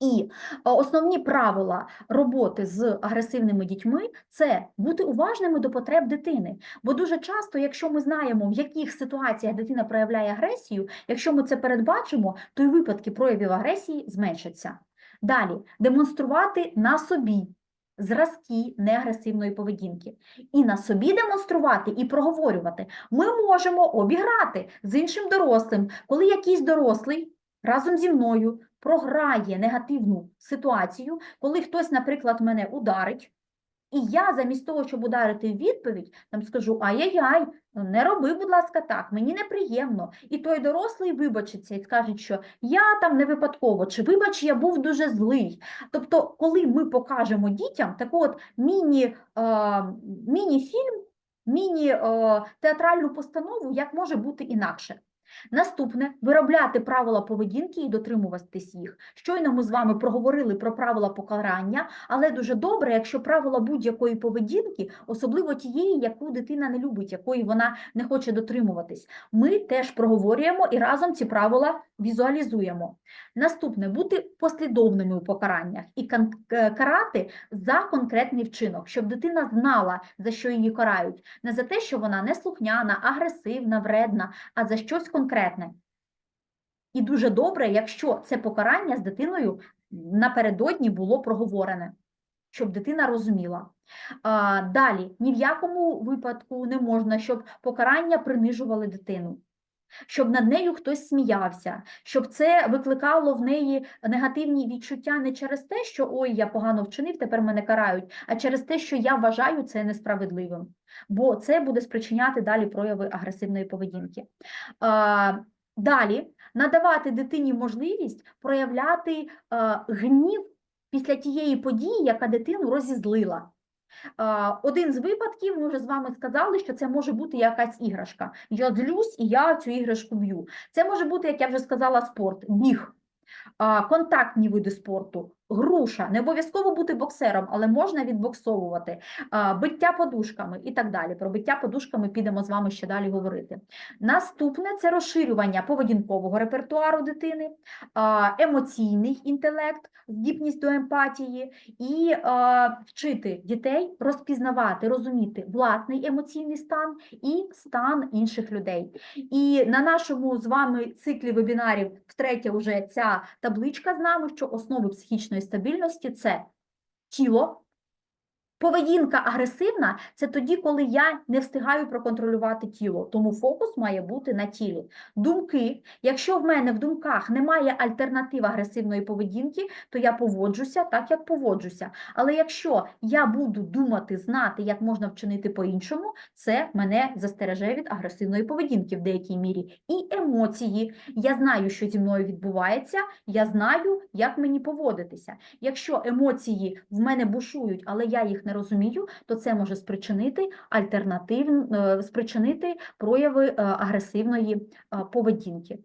І е, основні правила роботи з агресивними дітьми це бути уважними до потреб дитини. Бо дуже часто, якщо ми знаємо, в яких ситуаціях дитина проявляє агресію, якщо ми це передбачимо, то й випадки проявів агресії зменшаться. Далі демонструвати на собі зразки неагресивної поведінки. І на собі демонструвати і проговорювати. Ми можемо обіграти з іншим дорослим, коли якийсь дорослий разом зі мною програє негативну ситуацію, коли хтось, наприклад, мене ударить, і я замість того, щоб ударити відповідь, там скажу ай-яй-яй, не роби, будь ласка, так, мені неприємно. І той дорослий вибачиться і скаже, що я там не випадково, чи вибач, я був дуже злий. Тобто, коли ми покажемо дітям таку от міні, е, міні-фільм, міні-театральну постанову, як може бути інакше. Наступне виробляти правила поведінки і дотримуватись їх. Щойно ми з вами проговорили про правила покарання, але дуже добре, якщо правила будь-якої поведінки, особливо тієї, яку дитина не любить, якої вона не хоче дотримуватись, ми теж проговорюємо і разом ці правила візуалізуємо. Наступне бути послідовними у покараннях і е, карати за конкретний вчинок, щоб дитина знала, за що її карають, не за те, що вона неслухняна, агресивна, вредна, а за щось конкретне. І дуже добре, якщо це покарання з дитиною напередодні було проговорене, щоб дитина розуміла. А, далі, ні в якому випадку не можна, щоб покарання принижували дитину. Щоб над нею хтось сміявся, щоб це викликало в неї негативні відчуття не через те, що ой, я погано вчинив, тепер мене карають, а через те, що я вважаю це несправедливим, бо це буде спричиняти далі прояви агресивної поведінки. Далі надавати дитині можливість проявляти гнів після тієї події, яка дитину розізлила. А, Один з випадків, ми вже з вами сказали, що це може бути якась іграшка. Я злюсь і я цю іграшку б'ю. Це може бути, як я вже сказала, спорт, біг, контактні види спорту, груша. Не обов'язково бути боксером, але можна відбоксовувати, биття подушками і так далі. Про биття подушками підемо з вами ще далі говорити. Наступне це розширювання поведінкового репертуару дитини, емоційний інтелект, здібність до емпатії і вчити дітей розпізнавати, розуміти власний емоційний стан і стан інших людей. І на нашому з вами циклі вебінарів втретє вже ця табличка з нами, що основи психічної стабільності це тіло. Поведінка агресивна це тоді, коли я не встигаю проконтролювати тіло, тому фокус має бути на тілі. Думки, якщо в мене в думках немає альтернатив агресивної поведінки, то я поводжуся так, як поводжуся. Але якщо я буду думати, знати, як можна вчинити по-іншому, це мене застереже від агресивної поведінки в деякій мірі. І емоції. Я знаю, що зі мною відбувається, я знаю, як мені поводитися. Якщо емоції в мене бушують, але я їх не розумію, то це може спричинити альтернатив, е, спричинити прояви е, агресивної е, поведінки.